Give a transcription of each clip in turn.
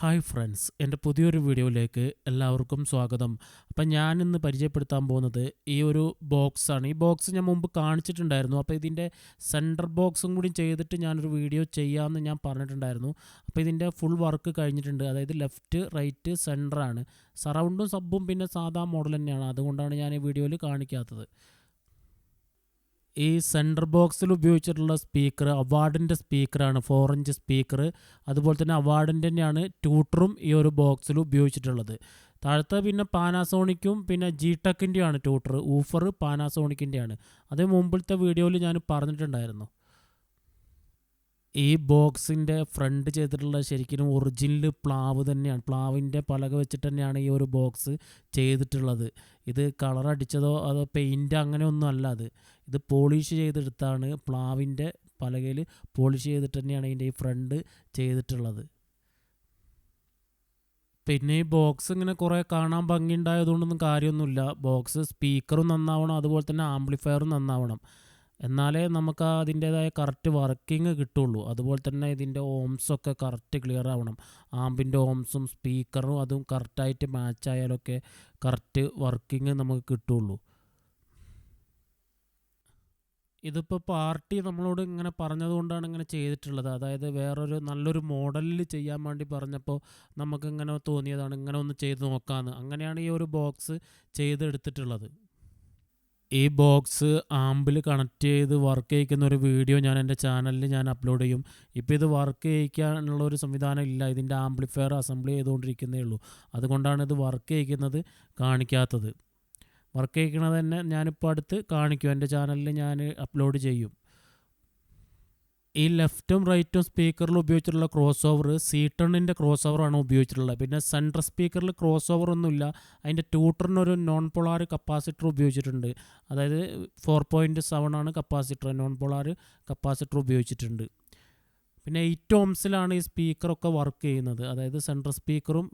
Hi friends എന്റെ പുതിയൊരു വീഡിയോയിലേക്ക് എല്ലാവർക്കും സ്വാഗതം. അപ്പം ഞാനിന്ന് പരിചയപ്പെടുത്താൻ പോകുന്നത് ഈ ഒരു ബോക്സാണ് ഈ ബോക്സ് ഞാൻ മുമ്പ് കാണിച്ചിട്ടുണ്ടായിരുന്നു. അപ്പോൾ ഇതിന്റെ സെന്റർ ബോക്സും കൂടി ചെയ്തിട്ട് ഞാനൊരു വീഡിയോ ചെയ്യാമെന്ന് ഞാൻ പറഞ്ഞിട്ടുണ്ടായിരുന്നു. അപ്പോൾ ഇതിന്റെ ഫുൾ വർക്ക് കഴിഞ്ഞിട്ടുണ്ട്. അതായത് ലെഫ്റ്റ് റൈറ്റ് സെന്ററാണ് സറൗണ്ടും സബും പിന്നെ സാധാ മോഡൽ തന്നെയാണ്. അതുകൊണ്ടാണ് ഞാൻ ഈ വീഡിയോയിൽ കാണിക്കാത്തത്. ഈ സെന്റർ ബോക്സിൽ ഉപയോഗിച്ചിട്ടുള്ള സ്പീക്കർ അവാർഡിന്റെ സ്പീക്കറാണ് ഫോർ ഇഞ്ച് സ്പീക്കർ അതുപോലെ തന്നെ അവാർഡിന്റെ തന്നെയാണ് ട്യൂട്ടറും ഈ ഒരു ബോക്സിൽ ഉപയോഗിച്ചിട്ടുള്ളത്. താഴത്തെ പിന്നെ പാനാസോണിക്കും പിന്നെ ജി ടെക്കിന്റെയാണ് ട്യൂട്ടർ ഊഫർ പാനാസോണിക്കിന്റെയാണ് അത് മുമ്പിലത്തെ വീഡിയോയിൽ ഞാൻ പറഞ്ഞിട്ടുണ്ടായിരുന്നു. ഈ ബോക്സിന്റെ ഫ്രണ്ട് ചെയ്തിട്ടുള്ള ശരിക്കും ഒറിജിനൽ പ്ലാവ് തന്നെയാണ്. പ്ലാവിന്റെ പലക വെച്ചിട്ട് തന്നെയാണ് ഈ ഒരു ബോക്സ് ചെയ്തിട്ടുള്ളത്. ഇത് കളർ അടിച്ചതോ അതോ അങ്ങനെ ഒന്നും അല്ല അത്. ഇത് പോളിഷ് ചെയ്തെടുത്താണ് പ്ലാവിന്റെ പലകയിൽ പോളിഷ് ചെയ്തിട്ട് തന്നെയാണ് ഇതിന്റെ ഈ ഫ്രണ്ട് ചെയ്തിട്ടുള്ളത്. പിന്നെ ഈ ബോക്സ് ഇങ്ങനെ കുറേ കാണാൻ ഭംഗിയുണ്ടായതുകൊണ്ടൊന്നും കാര്യമൊന്നുമില്ല. ബോക്സ് സ്പീക്കറും നന്നാവണം അതുപോലെ തന്നെ ആംപ്ലിഫയറും നന്നാവണം. എന്നാലേ നമുക്ക് അതിന്റേതായ കറക്റ്റ് വർക്കിംഗ് കിട്ടുള്ളൂ. അതുപോലെ തന്നെ ഇതിന്റെ ഓംസൊക്കെ കറക്റ്റ് ക്ലിയർ ആവണം. ആമ്പിന്റെ ഓംസും സ്പീക്കറും അതും കറക്റ്റായിട്ട് മാച്ച് ആയാലൊക്കെ കറക്റ്റ് വർക്കിംഗ് നമുക്ക് കിട്ടുള്ളൂ. ഇതിപ്പോൾ പാർട്ടി നമ്മളോട് ഇങ്ങനെ പറഞ്ഞതുകൊണ്ടാണ് ഇങ്ങനെ ചെയ്തിട്ടുള്ളത്. അതായത് വേറൊരു നല്ലൊരു മോഡലിൽ ചെയ്യാൻ വേണ്ടി പറഞ്ഞപ്പോൾ നമുക്കിങ്ങനെ തോന്നിയതാണ് ഇങ്ങനെ ഒന്ന് ചെയ്ത് നോക്കാമെന്ന് അങ്ങനെയാണ് ഈ ഒരു ബോക്സ് ചെയ്തെടുത്തിട്ടുള്ളത്. ഈ ബോക്സ് ആമ്പിൽ കണക്ട് ചെയ്ത് വർക്ക് ചെയ്യിക്കുന്ന ഒരു വീഡിയോ ഞാൻ എന്റെ ചാനലിൽ ഞാൻ അപ്ലോഡ് ചെയ്യും. ഇപ്പോൾ ഇത് വർക്ക് ചെയ്യിക്കാനുള്ള ഒരു സംവിധാനം ഇല്ല. ഇതിന്റെ ആംപ്ലിഫയർ അസംബ്ലി ചെയ്തുകൊണ്ടിരിക്കുന്നേ ഉള്ളൂ. അതുകൊണ്ടാണ് ഇത് വർക്ക് ചെയ്യിക്കുന്നത് കാണിക്കാത്തത്. വർക്ക് ചെയ്യിക്കുന്നത് തന്നെ ഞാനിപ്പോൾ അടുത്ത് കാണിക്കും. എന്റെ ചാനലിൽ ഞാൻ അപ്ലോഡ് ചെയ്യും. ഈ ലെഫ്റ്റും റൈറ്റും സ്പീക്കറിൽ ഉപയോഗിച്ചിട്ടുള്ള ക്രോസ് ഓവർ സി ടണ്ണിന്റെ ക്രോസ് ഓവറാണ് ഉപയോഗിച്ചിട്ടുള്ളത്. പിന്നെ സെൻട്രൽ സ്പീക്കറിൽ ക്രോസ് ഓവർ ഒന്നുമില്ല. അതിന്റെ ട്യൂട്ടറിനൊരു നോൺ പൊളാർ കപ്പാസിറ്റർ ഉപയോഗിച്ചിട്ടുണ്ട്. അതായത് ഫോർ പോയിന്റ് സെവൻ ആണ് കപ്പാസിറ്റർ നോൺ പൊളാർ കപ്പാസിറ്റർ ഉപയോഗിച്ചിട്ടുണ്ട്. പിന്നെ എയ്റ്റ് ഓംസിലാണ് ഈ സ്പീക്കറൊക്കെ വർക്ക് ചെയ്യുന്നത്. അതായത് സെൻട്രൽ സ്പീക്കറും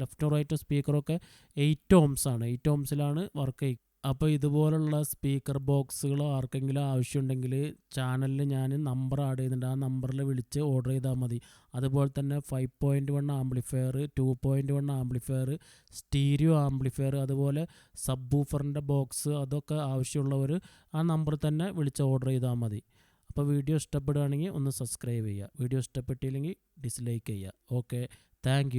ലെഫ്റ്റും റൈറ്റും സ്പീക്കറൊക്കെ എയ്റ്റ് ഓംസാണ് എയ്റ്റ് ഓംസിലാണ് വർക്ക് ചെയ്യുക അപ്പോൾ ഇതുപോലുള്ള സ്പീക്കർ ബോക്സുകളോ ആർക്കെങ്കിലും ആവശ്യമുണ്ടെങ്കിൽ ചാനലിൽ ഞാൻ നമ്പർ ആഡ് ചെയ്യുന്നുണ്ട് ആ നമ്പറിൽ വിളിച്ച് ഓർഡർ ചെയ്താൽ മതി. അതുപോലെ തന്നെ five point one amplifier two point one amplifier stereo amplifier അതുപോലെ സബ് ബൂഫറിന്റെ ബോക്സ് അതൊക്കെ ആവശ്യമുള്ളവർ ആ നമ്പറിൽ തന്നെ വിളിച്ച് ഓർഡർ ചെയ്താൽ മതി. അപ്പോൾ വീഡിയോ ഇഷ്ടപ്പെടുകയാണെങ്കിൽ ഒന്ന് സബ്സ്ക്രൈബ് ചെയ്യുക. വീഡിയോ ഇഷ്ടപ്പെട്ടില്ലെങ്കിൽ ഡിസ്ലൈക്ക് ചെയ്യുക. ഓക്കെ. താങ്ക്